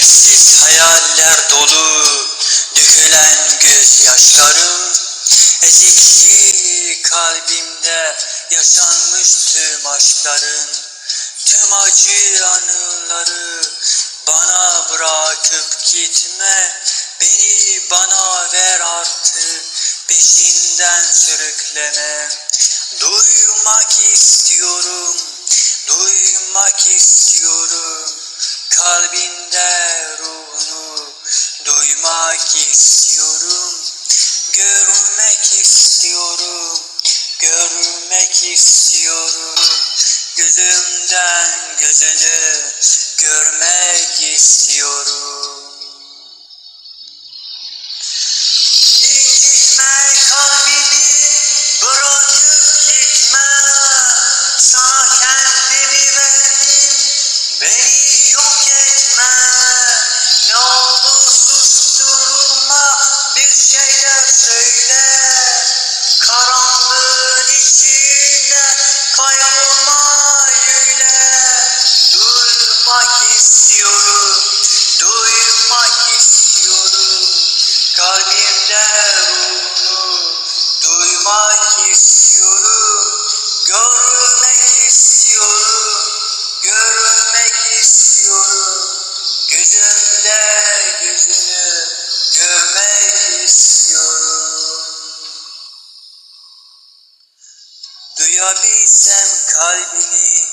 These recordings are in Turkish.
Gerçeksiz hayaller dolu dökülen gözyaşlarım Ezikçi kalbimde yaşanmış tüm aşkların Tüm acı anıları bana bırakıp gitme. Beni bana ver artık peşinden sürükleme. Duymak istiyorum, duymak istiyorum. Kalbinde duymak istiyorum Görmek istiyorum, görmek istiyorum. Gözümden gözünü görmek istiyorum. İncitme Duyabilsem kalbini,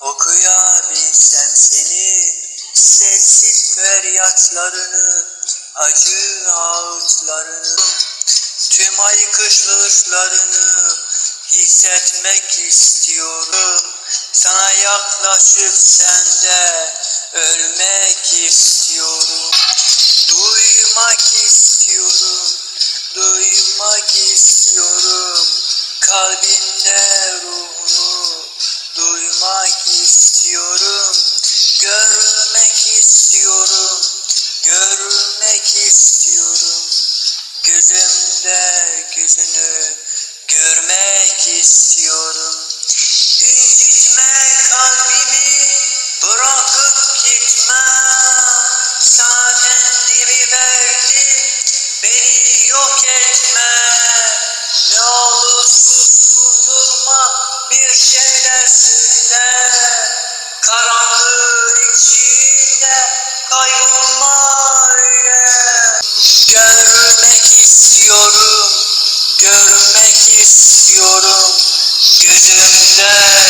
okuyabilsem seni. Sessiz feryatlarını, acı ağıtlarını Tüm aykırışlarını hissetmek istiyorum. Sana yaklaşıp sende ölmek istiyorum. Duymak istiyorum, duymak istiyorum. Kalbinde ruhunu duymak istiyorum Görmek istiyorum, görmek istiyorum. Gözümde gözünü görmek istiyorum. İncitme kalbimi bırakıp gitme. Sana kendimi verdim beni yok etme. Ne olur susturma bir şeyler söyle içinde, karanlığın içinde. Görmek istiyorum, görmek istiyorum gözümde.